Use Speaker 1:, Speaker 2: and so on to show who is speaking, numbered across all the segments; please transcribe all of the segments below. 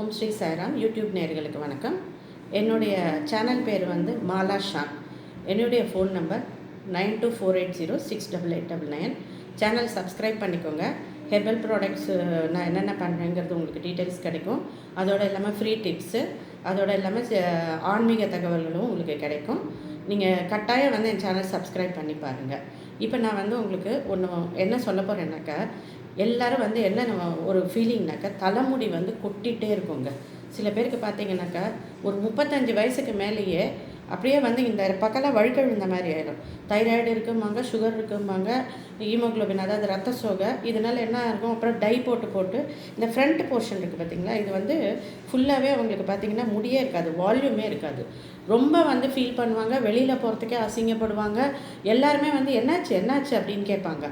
Speaker 1: ஓம் Sri Sairam. YouTube நேர்களுக்கு வணக்கம். என்னுடைய சேனல் பேர் வந்து மாலா ஷா. என்னுடைய phone number nine two four eight zero six double eight double nine. Channel subscribe பண்ணிக்கோங்க. ஹெர்பல் ப்ராடக்ட்ஸ் நான் என்னென்ன பண்ணுறேங்கிறது உங்களுக்கு டீட்டெயில்ஸ் கிடைக்கும். அதோட இல்லாமல் ஃப்ரீ டிப்ஸு அதோட இல்லாமல் ஆன்மீக தகவல்களும் உங்களுக்கு கிடைக்கும். நீங்கள் கட்டாயம் வந்து என் சேனல் சப்ஸ்கிரைப் பண்ணி பாருங்கள் இப்போ நான் வந்து உங்களுக்கு ஒன்று என்ன சொல்ல போகிறேன்னாக்கா எல்லாரும் வந்து என்ன நம்ம ஒரு ஃபீலிங்னாக்கா தலைமுடி வந்து கொட்டிகிட்டே இருக்குங்க. சில பேருக்கு பார்த்தீங்கன்னாக்கா ஒரு முப்பத்தஞ்சு வயசுக்கு மேலேயே அப்படியே வந்து இந்த பக்கம்லாம் வழுக்க விழுந்த மாதிரி ஆயிடும். தைராய்டு இருக்குமாங்க சுகர் இருக்குமாங்க ஹீமோகுளோபின் அதாவது ரத்த சோகை இதனால் என்ன இருக்கும் அப்புறம் டை போட்டு போட்டு இந்த ஃப்ரண்ட் போர்ஷன் இருக்குது பார்த்தீங்களா இது வந்து ஃபுல்லாகவே அவங்களுக்கு பார்த்திங்கன்னா முடியே இருக்காது வால்யூமே இருக்காது. ரொம்ப வந்து ஃபீல் பண்ணுவாங்க வெளியில் போகிறதுக்கே அசிங்கப்படுவாங்க. எல்லாருமே வந்து என்னாச்சு என்னாச்சு அப்படின்னு கேட்பாங்க.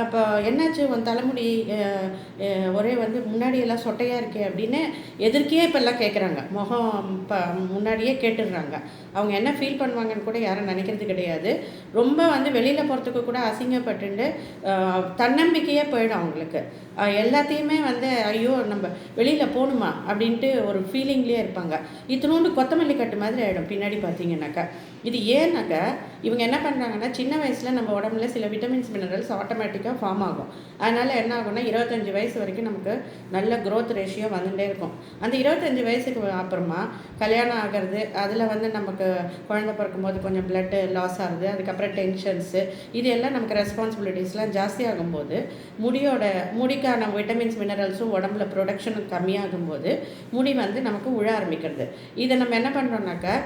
Speaker 1: அப்போ என்னாச்சு? உன் தலைமுடி ஒரே வந்து முன்னாடி எல்லாம் சொட்டையாக இருக்கே அப்படின்னு எதிர்க்கே இப்போல்லாம் கேட்குறாங்க முகம் இப்போ முன்னாடியே கேட்டுடுறாங்க. அவங்க என்ன ஃபீல் பண்ணுவாங்கன்னு கூட யாரும் நினைக்கிறது கிடையாது. ரொம்ப வந்து வெளியில் போகிறதுக்கு கூட அசிங்கப்பட்டுண்டு தன்னம்பிக்கையே போயிடும் அவங்களுக்கு. எல்லாத்தையுமே வந்து ஐயோ நம்ம வெளியில் போகணுமா அப்படின்ட்டு ஒரு ஃபீலிங்லேயே இருப்பாங்க. இத்தினோண்டு கொத்தமல்லி கட்டு மாதிரி ஆகிடும் பின்னாடி பார்த்தீங்கன்னாக்கா. இது ஏன்னாக்கா இவங்க என்ன பண்ணுறாங்கன்னா சின்ன வயசில் நம்ம உடம்புல சில விட்டமின்ஸ் மினரல்ஸ் ஆட்டோமேட்டிக்காக ஃபார்ம் ஆகும். அதனால் என்ன ஆகும்னா இருபத்தஞ்சி வயசு வரைக்கும் நமக்கு நல்ல க்ரோத் ரேஷியோ வந்துட்டே இருக்கும். அந்த இருபத்தஞ்சி வயசுக்கு அப்புறமா கல்யாணம் ஆகிறது அதில் வந்து நமக்கு குழந்தை பிறக்கும்போது கொஞ்சம் பிளட்டு லாஸ் ஆகுது அதுக்கப்புறம் டென்ஷன்ஸு இது எல்லாம் நமக்கு ரெஸ்பான்சிபிலிட்டிஸ்லாம் ஜாஸ்தி ஆகும்போது முடியோட முடிக்கான விட்டமின்ஸ் மினரல்ஸும் உடம்புல ப்ரொடக்ஷனும் கம்மியாகும்போது முடி வந்து நமக்கு உழ ஆரம்பிக்கிறது. இதை நம்ம என்ன பண்ணுறோம்னாக்கா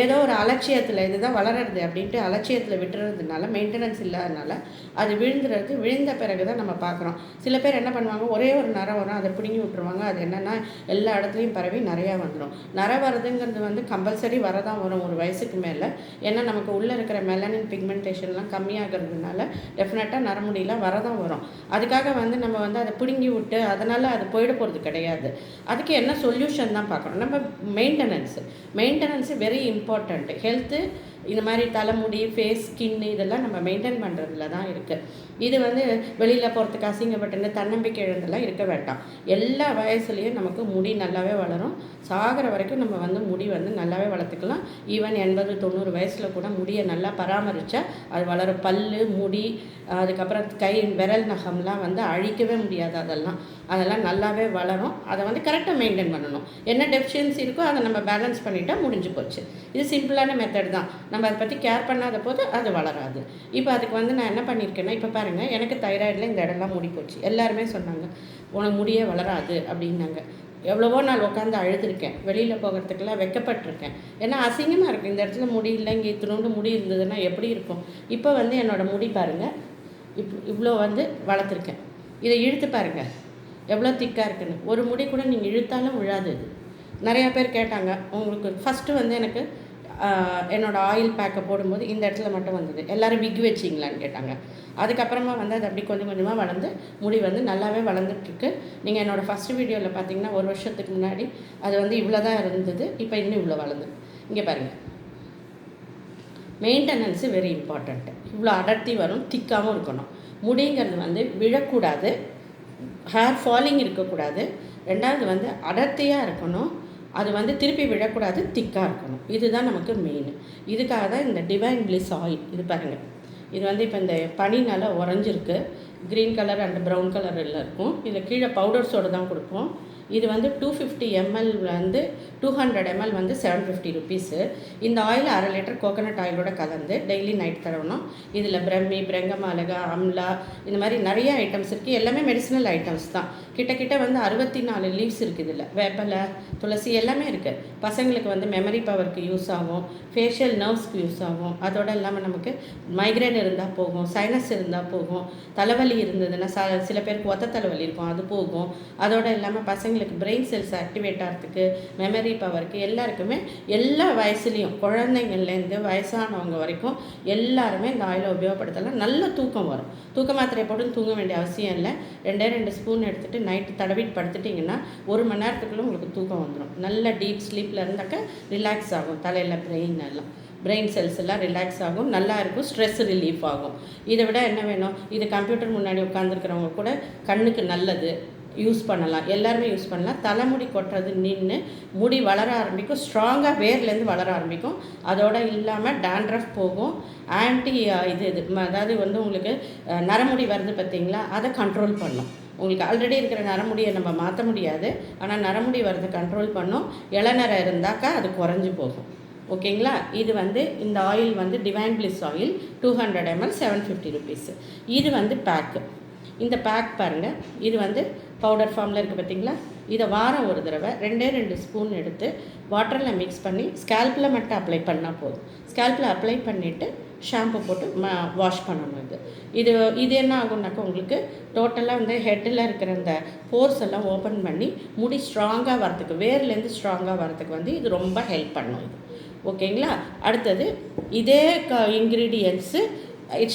Speaker 1: ஏதோ ஒரு அலட்சியத்தில் இதுதான் வளர்றது அப்படின்ட்டு அலட்சியத்தில் விட்டுறதுனால மெயின்டெனன்ஸ் இல்லாதனால அது விழுந்துறது விழுந்த பிறகு தான் நம்ம பார்க்குறோம். சில பேர் என்ன பண்ணுவாங்க ஒரே ஒரு நரம் வரும் அதை பிடுங்கி விட்டுருவாங்க. அது என்னென்னா எல்லா இடத்துலையும் பரவி நிறையா வந்துடும் நர வரதுங்கிறது வந்து கம்பல்சரி வரதான் வரும் ஒரு வயசுக்கு மேலே. ஏன்னா நமக்கு உள்ளே இருக்கிற மெலனின் பிக்மெண்டேஷன்லாம் கம்மியாகிறதுனால டெஃபினட்டாக நரமுடியெலாம் வரதான் வரும். அதுக்காக வந்து நம்ம வந்து அதை பிடுங்கி விட்டு அதனால் அது போயிட போகிறது கிடையாது. அதுக்கு என்ன சொல்யூஷன் தான் பார்க்குறோம். நம்ம maintenance maintenance very important health இந்த மாதிரி தலைமுடி ஃபேஸ் ஸ்கின் இதெல்லாம் நம்ம மெயின்டைன் பண்ணுறதுல தான் இருக்குது இது வந்து வெளியில் போகிறதுக்கு அசிங்கப்பட்டு தன்னம்பிக்கை இழந்தெல்லாம் இருக்க வேண்டாம். எல்லா வயசுலேயும் நமக்கு முடி நல்லாவே வளரும். சாகிற வரைக்கும் நம்ம வந்து முடி வந்து நல்லாவே வளர்த்துக்கலாம். ஈவன் எண்பது தொண்ணூறு வயசில் கூட முடியை நல்லா பராமரித்தா அது வளரும். பல் முடி அதுக்கப்புறம் கை விரல் நகம்லாம் வந்து அழிக்கவே முடியாது அதெல்லாம். அதெல்லாம் நல்லாவே வளரும். அதை வந்து கரெக்டாக மெயின்டைன் பண்ணணும். என்ன டெஃபிஷியன்சி இருக்கோ அதை நம்ம பேலன்ஸ் பண்ணிட்டா முடிஞ்சு போச்சு. இது சிம்பிளான மெத்தட் தான். நம்ம அதை பற்றி கேர் பண்ணாத போது அது வளராது. இப்போ அதுக்கு வந்து நான் என்ன பண்ணியிருக்கேன்னா இப்போ பாருங்கள் எனக்கு தைராய்டில் இந்த இடம்லாம் முடி போச்சு. எல்லாருமே சொன்னாங்க உனக்கு முடியே வளராது அப்படின்னாங்க. எவ்வளவோ நாள் உட்காந்து அழுதுருக்கேன். வெளியில் போகிறதுக்கெல்லாம் வெக்கப்பட்டிருக்கேன். ஏன்னா அசிங்கமாக இருக்குது இந்த இடத்துல முடி இல்லை இங்கே இத்தினோண்டு முடி இருந்ததுன்னா எப்படி இருக்கும்? இப்போ வந்து என்னோடய முடி பாருங்கள் இப் இவ்வளோ வந்து வளர்த்துருக்கேன். இதை இழுத்து பாருங்கள் எவ்வளோ திக்காக இருக்குன்னு. ஒரு முடி கூட நீங்கள் இழுத்தாலும் விழாது இது. நிறையா பேர் கேட்டாங்க உங்களுக்கு ஃபஸ்ட்டு வந்து எனக்கு என்னோடய என்னோட ஆயில் பேக்கை போடும்போது இந்த இடத்துல மட்டும் வந்தது. எல்லோரும் விக் வச்சிங்களான்னு கேட்டாங்க. அதுக்கப்புறமா வந்து அது அப்படி கொஞ்சம் கொஞ்சமாக வளர்ந்து முடி வந்து நல்லாவே வளர்ந்துட்டுருக்கு. நீங்கள் என்னோடய ஃபஸ்ட்டு வீடியோவில் பார்த்தீங்கன்னா ஒரு வருஷத்துக்கு முன்னாடி அது வந்து இவ்வளோ தான் இருந்தது. இப்போ இன்னும் இவ்வளோ வளர்ந்து. இங்கே பாருங்கள் மெயின்டெனன்ஸு வெரி இம்பார்ட்டண்ட்டு இவ்வளோ அடர்த்தி வரும் திக்காகவும் இருக்கணும். முடிங்கிறது வந்து விழக்கூடாது. ஹேர் ஃபாலிங் இருக்கக்கூடாது. ரெண்டாவது வந்து அடர்த்தியாக இருக்கணும். அது வந்து திருப்பி விழக்கூடாது திக்காக இருக்கணும். இதுதான் நமக்கு மெயின் இதுக்காக தான் இந்த டிவைன் பிளிஸ் ஆயில் இது பாருங்கள் இது வந்து இப்போ இந்த பனி நல்லா உறைஞ்சிருக்கு. க்ரீன் கலர் அண்ட் ப்ரௌன் கலரில் இருக்கும். இதில் கீழே பவுடர்ஸோடு தான் கொடுப்போம். இது வந்து டூ ஃபிஃப்டி எம்எல் வந்து டூ ஹண்ட்ரட் எம்எல் வந்து செவன் ஃபிஃப்டி ருபீஸு இந்த ஆயில் அரை லிட்டர் கோகனட் ஆயிலோட கலந்து டெய்லி நைட் தரணும் இதில் பிரம்மி பிரங்கமாலகா அம்லா இந்த மாதிரி நிறைய ஐட்டம்ஸ் இருக்குது எல்லாமே மெடிசினல் ஐட்டம்ஸ் தான். கிட்ட கிட்ட வந்து அறுபத்தி நாலு லீவ்ஸ் இருக்குது இதில். வேப்பலை துளசி எல்லாமே இருக்குது பசங்களுக்கு வந்து மெமரி பவருக்கு யூஸ் ஆகும். ஃபேஷியல் நர்வ்ஸ்க்கு யூஸ் ஆகும். அதோட இல்லாமல் நமக்கு மைக்ரேன் இருந்தால் போகும். சைனஸ் இருந்தால் போகும். தலைவலி இருந்ததுன்னா ச சில பேருக்கு ஒத்த தலைவலி இருக்கும். அது போகும். அதோட இல்லாமல் பசங்களுக்கு பிரெயின் செல்ஸ் ஆக்டிவேட் ஆகிறதுக்கு மெமரி பவருக்கு எல்லாருக்குமே எல்லா வயசுலேயும் குழந்தைங்கள்லேருந்து வயசானவங்க வரைக்கும் எல்லாருமே இந்த ஆயிலை உபயோகப்படுத்தலாம். நல்ல தூக்கம் வரும். தூக்க மாத்திரை போட்டு தூங்க வேண்டிய அவசியம் இல்லை. ரெண்டே ரெண்டு ஸ்பூன் எடுத்துகிட்டு நைட்டு தடவிட்டு படுத்துட்டிங்கன்னா ஒரு மணி நேரத்துக்குள்ளே உங்களுக்கு தூக்கம் வந்துடும் நல்ல டீப் ஸ்லீப்பில் இருந்தாக்க ரிலாக்ஸ் ஆகும். தலையில் பிரெயின் எல்லாம். பிரெயின் செல்ஸ் எல்லாம் ரிலாக்ஸ் ஆகும். நல்லா இருக்கும். ஸ்ட்ரெஸ் ரிலீஃப் ஆகும். இதை விட என்ன வேணும்? இது கம்ப்யூட்டர் முன்னாடி உட்காந்துருக்கிறவங்க கூட கண்ணுக்கு நல்லது. யூஸ் பண்ணலாம். எல்லாருமே யூஸ் பண்ணலாம். தலைமுடி கொட்டுறது நின்று முடி வளர ஆரம்பிக்கும். ஸ்ட்ராங்காக வேர்லேருந்து வளர ஆரம்பிக்கும். அதோட இல்லாமல் டேண்ட்ரஃப் போகும். ஆன்டி இது இது அதாவது வந்து உங்களுக்கு நரமுடி வருது பார்த்தீங்களா? அதை கண்ட்ரோல் பண்ணும். உங்களுக்கு ஆல்ரெடி இருக்கிற நரமுடியை நம்ம மாற்ற முடியாது. ஆனால் நரமுடி வரதை கண்ட்ரோல் பண்ணும். இளநரை இருந்தாக்கா அது குறைஞ்சி போகும். ஓகேங்களா? இது வந்து இந்த ஆயில் வந்து divine bliss oil two hundred ML seven fifty rupees இது வந்து பேக்கு இந்த பேக் பாருங்கள் இது வந்து பவுடர் ஃபார்மில் இருக்குது பார்த்தீங்களா இதை வாரம் ஒரு தடவை ரெண்டே ரெண்டு ஸ்பூன் எடுத்து வாட்டரில் மிக்ஸ் பண்ணி ஸ்கேல்பில் மட்டும் அப்ளை பண்ணால் போதும். ஸ்கேல்பில் அப்ளை பண்ணிவிட்டு ஷாம்பு போட்டு ம வாஷ் பண்ணணும் இது. இது இது என்ன ஆகும்னாக்கா உங்களுக்கு டோட்டலாக வந்து ஹெட்டில் இருக்கிற இந்த போர்ஸ் எல்லாம் ஓப்பன் பண்ணி முடி ஸ்ட்ராங்காக வரத்துக்கு வேர்லேருந்து ஸ்ட்ராங்காக வரத்துக்கு வந்து இது ரொம்ப ஹெல்ப் பண்ணும் இது. ஓகேங்களா? அடுத்தது இதே க இன்க்ரீடியன்ஸு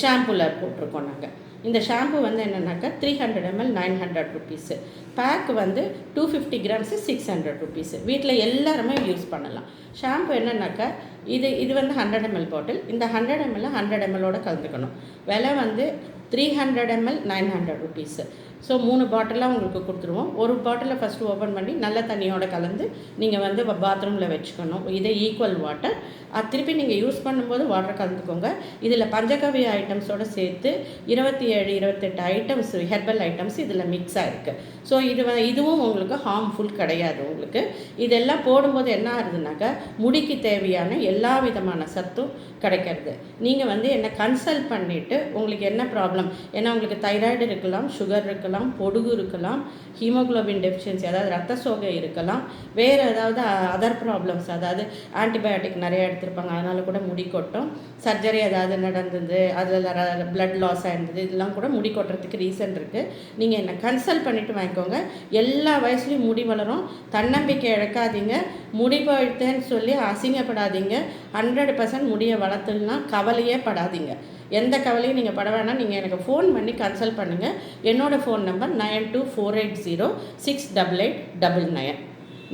Speaker 1: ஷாம்புவில் போட்டிருக்கோம் நாங்கள் இந்த ஷாம்பு வந்து என்னென்னாக்கா three hundred ML nine hundred rupees pack வந்து two fifty grams six hundred rupees வீட்டில் எல்லாருமே யூஸ் பண்ணலாம். ஷாம்பு என்னென்னாக்கா இது இது வந்து ஹண்ட்ரட் எம்எல் பாட்டில் இந்த ஹண்ட்ரட் எம்எல் ஹண்ட்ரட் எம்எல்லோட கலந்துக்கணும். விலை வந்து three hundred ML nine hundred rupees so மூணு பாட்டிலாக உங்களுக்கு கொடுத்துருவோம். ஒரு பாட்டிலை ஃபஸ்ட்டு ஓப்பன் பண்ணி நல்ல தண்ணியோட கலந்து நீங்கள் வந்து பாத்ரூமில் வச்சுக்கணும். இதே ஈக்குவல் வாட்டர் அது திருப்பி நீங்கள் யூஸ் பண்ணும்போது வாட்டர் கலந்துக்கோங்க. இதில் பஞ்சகவி ஐட்டம்ஸோடு சேர்த்து இருபத்தி ஏழு இருபத்தெட்டு ஐட்டம்ஸ் ஹெர்பல் ஐட்டம்ஸ் இதில் மிக்ஸ் ஆகிருக்கு ஸோ இது இதுவும் உங்களுக்கு ஹார்ம்ஃபுல் கிடையாது உங்களுக்கு. இதெல்லாம் போடும்போது என்ன ஆகுதுனாக்கா முடிக்கு தேவையான எல்லா விதமான சத்தும் கிடைக்கிறது. நீங்கள் வந்து என்னை கன்சல்ட் பண்ணிவிட்டு உங்களுக்கு என்ன ப்ராப்ளம் ஏன்னா உங்களுக்கு தைராய்டு இருக்கலாம் சுகர் இருக்கலாம் பொடுகு இருக்கலாம் ஹீமோகுளோபின் டெஃபிஷியன்சி அதாவது ரத்த சோகை இருக்கலாம் வேறு ஏதாவது அதர் ப்ராப்ளம்ஸ் அதாவது ஆன்டிபயோட்டிக் நிறைய எடுத்திருப்பாங்க அதனால கூட முடி கொட்டும். சர்ஜரி ஏதாவது நடந்தது அதில் பிளட் லாஸ் ஆயிருந்தது இதெல்லாம் கூட முடி கொட்டுறதுக்கு ரீசன் இருக்குது நீங்கள் என்னை கன்சல்ட் பண்ணிவிட்டு வாங்கிக்கோங்க. எல்லா வயசுலேயும் முடி வளரும். தன்னம்பிக்கை இழக்காதீங்க. முடி போயிட்டேன்னு சொல்லி அசிங்கப்படாதீங்க. ஹண்ட்ரட் பர்சன்ட் முடியை வளர்த்துலாம் கவலையே படாதீங்க. எந்த கவலையும் நீங்கள் பட வேணாம். நீங்கள் எனக்கு ஃபோன் பண்ணி கன்சல்ட் பண்ணுங்கள் என்னோடய phone number nine two four eight zero six double eight double nine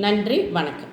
Speaker 1: நன்றி வணக்கம்.